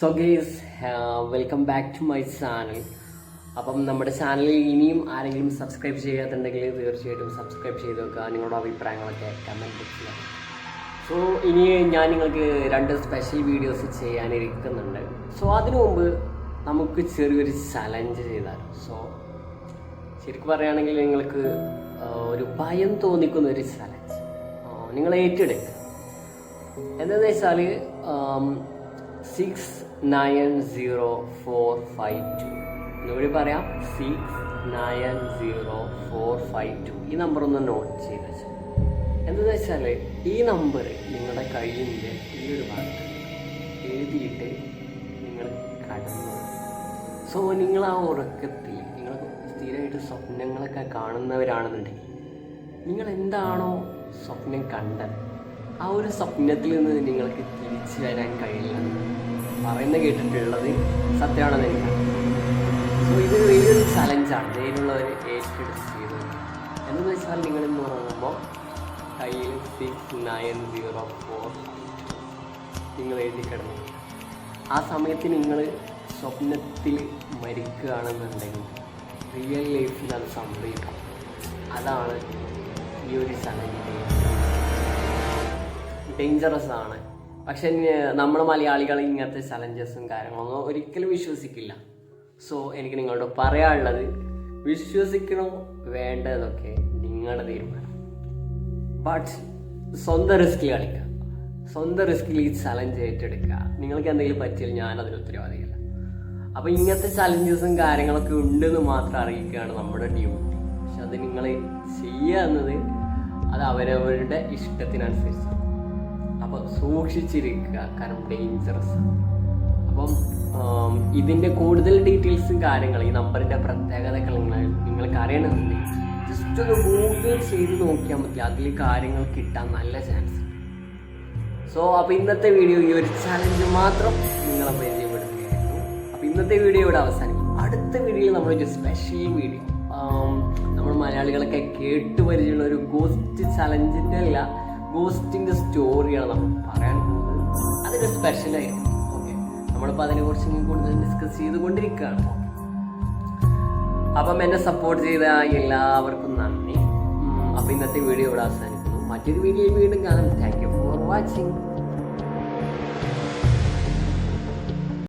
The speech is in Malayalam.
So guys welcome back to my channel അപ്പം നമ്മുടെ ചാനലിൽ ഇനിയും ആരെങ്കിലും സബ്സ്ക്രൈബ് ചെയ്യാത്തുണ്ടെങ്കിൽ തീർച്ചയായിട്ടും സബ്സ്ക്രൈബ് ചെയ്ത് വെക്കുക. നിങ്ങളുടെ അഭിപ്രായങ്ങളൊക്കെ കമന്റ് ബോക്സിൽ സോ ഇനി ഞാൻ നിങ്ങൾക്ക് രണ്ട് സ്പെഷ്യൽ വീഡിയോസ് ചെയ്യാനിരിക്കുന്നുണ്ട്. സോ അതിനു മുമ്പ് നമുക്ക് ചെറിയൊരു ചലഞ്ച് ചെയ്താൽ സോ ശരിക്കും പറയുകയാണെങ്കിൽ നിങ്ങൾക്ക് ഒരു ഭയം തോന്നിക്കുന്ന ഒരു ചലഞ്ച് നിങ്ങൾ ഏറ്റെടുക്കുക. എന്താണെന്ന് വെച്ചാൽ six nine zero four five two ഒന്നുകൂടി പറയാം. Six nine zero four five two ഈ നമ്പർ ഒന്ന് നോട്ട് ചെയ്ത് വെച്ചു. എന്താണെന്ന് വെച്ചാൽ ഈ നമ്പർ നിങ്ങളുടെ കയ്യിന്റെ ഈ ഒരു ഭാഗത്ത് എഴുതിയിട്ട് നിങ്ങൾ കടന്നു സോ നിങ്ങൾ ആ ഉറക്കത്തിൽ നിങ്ങൾ സ്ഥിരമായിട്ട് സ്വപ്നങ്ങളൊക്കെ കാണുന്നവരാണെന്നുണ്ടെങ്കിൽ നിങ്ങൾ എന്താണോ സ്വപ്നം കണ്ടത്? ആ ഒരു സ്വപ്നത്തിൽ നിന്ന് നിങ്ങൾക്ക് തിരിച്ചു വരാൻ കഴിയില്ല. പറയുന്ന കേട്ടിട്ടുള്ളത് സത്യമാണെന്ന് എനിക്ക് സോ ഇത് വലിയൊരു ചലഞ്ചാണ് നേരിലുള്ളവർ ഏറ്റെടുത്ത് ചെയ്തു എന്ന് വെച്ചാൽ നിങ്ങൾ ഇന്ന് ഉറങ്ങുമ്പോൾ കയ്യിൽ സിക്സ് നയൻ സീറോ ഫോർ നിങ്ങൾ എഴുതി കിടന്നു. ആ സമയത്ത് നിങ്ങൾ സ്വപ്നത്തിൽ മരിക്കുകയാണെന്നുണ്ടെങ്കിൽ റിയൽ ലൈഫിൽ അത് സംഭവിക്കും. അതാണ് ഈ ഒരു ചലഞ്ചിന്റെ ഡേഞ്ചറസ് ആണ്. പക്ഷെ നമ്മൾ മലയാളികൾ ഇങ്ങനത്തെ ചലഞ്ചസും കാര്യങ്ങളൊന്നും ഒരിക്കലും വിശ്വസിക്കില്ല. സോ എനിക്ക് നിങ്ങളോട് പറയാനുള്ളത് വിശ്വസിക്കണോ വേണ്ടതൊക്കെ നിങ്ങളുടെ തീരുമാനം. ബട്ട് സ്വന്തം റിസ്കിൽ കളിക്കുക. സ്വന്തം റിസ്കിൽ ഈ ചലഞ്ച് ഏറ്റെടുക്കുക. നിങ്ങൾക്ക് എന്തെങ്കിലും പറ്റിയാൽ ഞാൻ അതിന് ഉത്തരവാദിയല്ല. അപ്പോൾ ഇങ്ങനത്തെ ചലഞ്ചസും കാര്യങ്ങളൊക്കെ ഉണ്ടെന്ന് മാത്രം അറിയിക്കുകയാണ് നമ്മുടെ ഡ്യൂട്ടി പക്ഷെ അത് നിങ്ങൾ ചെയ്യുക എന്നത് അത് അവരവരുടെ ഇഷ്ടത്തിനനുസരിച്ച് അപ്പോൾ സൂക്ഷിച്ചിരിക്കുക. കാരണം ഡേഞ്ചറസ് അപ്പം ഇതിന്റെ കൂടുതൽ ഡീറ്റെയിൽസും കാര്യങ്ങൾ ഈ നമ്പറിന്റെ പ്രത്യേകതകൾ നിങ്ങൾ നിങ്ങൾക്ക് ജസ്റ്റ് ഒന്ന് ഗൂഗിൾ ചെയ്ത് നോക്കിയാൽ മതി. അതിൽ കാര്യങ്ങൾ കിട്ടാൻ നല്ല ചാൻസ് സോ അപ്പോൾ ഇന്നത്തെ വീഡിയോ ഈ ഒരു ചാലഞ്ച് മാത്രം നിങ്ങളെ പരിചയപ്പെടുത്തുകയായിരുന്നു. അപ്പോൾ ഇന്നത്തെ വീഡിയോ ഇവിടെ അവസാനിക്കും. അടുത്ത വീഡിയോയിൽ നമ്മളൊരു സ്പെഷ്യൽ വീഡിയോ നമ്മൾ മലയാളികളൊക്കെ കേട്ട് പരിചയമുള്ള ഒരു ഗോസ്റ്റ് ചലഞ്ചിന്റെ അല്ല ഗോസ്റ്റിന്റെ സ്റ്റോറിയാണ് നമ്മൾ പറയാൻ പോകുന്നത്. അതൊരു സ്പെഷ്യലായിരുന്നു ഓക്കെ നമ്മളിപ്പോൾ അതിനെക്കുറിച്ച് കുറിച്ച് കൂടുതൽ ഡിസ്കസ് ചെയ്തുകൊണ്ടിരിക്കുകയാണ്. അപ്പം എന്നെ സപ്പോർട്ട് ചെയ്ത എല്ലാവർക്കും നന്ദി. അപ്പം ഇന്നത്തെ വീഡിയോ ഇവിടെ അവസാനിക്കുന്നു. മറ്റൊരു വീഡിയോയിൽ വീണ്ടും കാണാം. Thank you for watching